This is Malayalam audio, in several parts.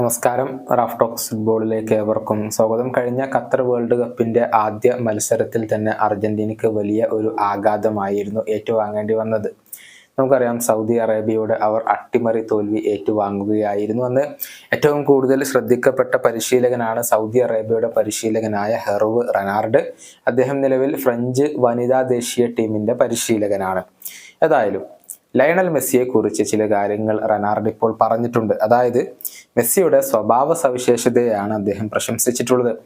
നമസ്കാരം. റാഫ് ടോക്സ് ഫുട്ബോളിലേക്ക് ഏവർക്കും സ്വാഗതം. കഴിഞ്ഞ ഖത്തർ വേൾഡ് കപ്പിന്റെ ആദ്യ മത്സരത്തിൽ തന്നെ അർജന്റീനയ്ക്ക് വലിയ ഒരു ആഘാതമായിരുന്നു ഏറ്റുവാങ്ങേണ്ടി വന്നത്. നമുക്കറിയാം സൗദി അറേബ്യയോട് അവർ അട്ടിമറി തോൽവി ഏറ്റുവാങ്ങുകയായിരുന്നു അന്ന് ഏറ്റവും കൂടുതൽ ശ്രദ്ധിക്കപ്പെട്ട പരിശീലകനാണ് സൗദി അറേബ്യയുടെ പരിശീലകനായ ഹെർവ് റനാർഡ്. അദ്ദേഹം നിലവിൽ ഫ്രഞ്ച് വനിതാ ദേശീയ ടീമിന്റെ പരിശീലകനാണ്. ഏതായാലും ലയണൽ മെസ്സിയെ കുറിച്ച് ചില കാര്യങ്ങൾ റനാർഡ് ഇപ്പോൾ പറഞ്ഞിട്ടുണ്ട്. അതായത് മെസ്സിയുടെ സ്വഭാവ സവിശേഷതയാണ് അദ്ദേഹം പ്രശംസിച്ചിട്ടുള്ളത്.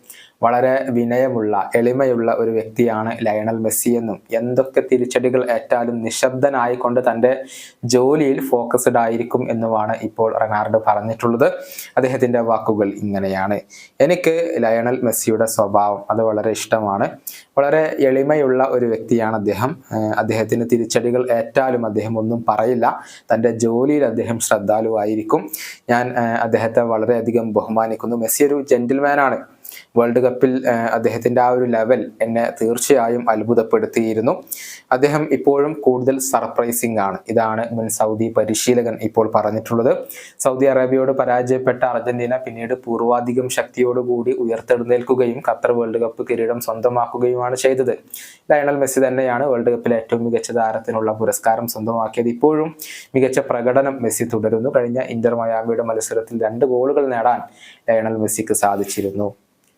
വളരെ വിനയമുള്ള എളിമയുള്ള ഒരു വ്യക്തിയാണ് ലയണൽ മെസ്സി എന്നും എന്തൊക്കെ തിരിച്ചടികൾ ഏറ്റാലും നിശബ്ദനായിക്കൊണ്ട് തന്റെ ജോലിയിൽ ഫോക്കസ്ഡ് ആയിരിക്കും എന്നുമാണ് ഇപ്പോൾ റനാർഡ് പറഞ്ഞിട്ടുള്ളത്. അദ്ദേഹത്തിന്റെ വാക്കുകൾ ഇങ്ങനെയാണ്. എനിക്ക് ലയണൽ മെസ്സിയുടെ സ്വഭാവം അത് വളരെ ഇഷ്ടമാണ്. വളരെ എളിമയുള്ള ഒരു വ്യക്തിയാണ് അദ്ദേഹം. അദ്ദേഹത്തിന് തിരിച്ചടികൾ ഏറ്റാലും അദ്ദേഹം ഒന്നും പറയില്ല. തന്റെ ജോലിയിൽ അദ്ദേഹം ശ്രദ്ധാലുവായിരിക്കും. ഞാൻ അദ്ദേഹത്തെ വളരെയധികം ബഹുമാനിക്കുന്നു. മെസ്സി ഒരു ജെന്റിൽമാനാണ് വേൾഡ് കപ്പിൽ അദ്ദേഹത്തിന്റെ ആ ഒരു ലെവൽ എന്നെ തീർച്ചയായും അത്ഭുതപ്പെടുത്തിയിരുന്നു. അദ്ദേഹം ഇപ്പോഴും കൂടുതൽ സർപ്രൈസിംഗ് ആണ്. ഇതാണ് മുൻ സൗദി പരിശീലകൻ ഇപ്പോൾ പറഞ്ഞിട്ടുള്ളത്. സൗദി അറേബ്യയോട് പരാജയപ്പെട്ട അർജന്റീന പിന്നീട് പൂർവാധികം ശക്തിയോടുകൂടി ഉയർത്തെഴുന്നേൽക്കുകയും ഖത്തർ വേൾഡ് കപ്പ് കിരീടം സ്വന്തമാക്കുകയുമാണ് ചെയ്തത്. ലയണൽ മെസ്സി തന്നെയാണ് വേൾഡ് കപ്പിലെ ഏറ്റവും മികച്ച താരത്തിനുള്ള പുരസ്കാരം സ്വന്തമാക്കിയത്. ഇപ്പോഴും മികച്ച പ്രകടനം മെസ്സി തുടരുന്നു. കഴിഞ്ഞ ഇന്റർ മയാമിയുടെ മത്സരത്തിൽ രണ്ട് ഗോളുകൾ നേടാൻ ലയണൽ മെസ്സിക്ക് സാധിച്ചിരുന്നു.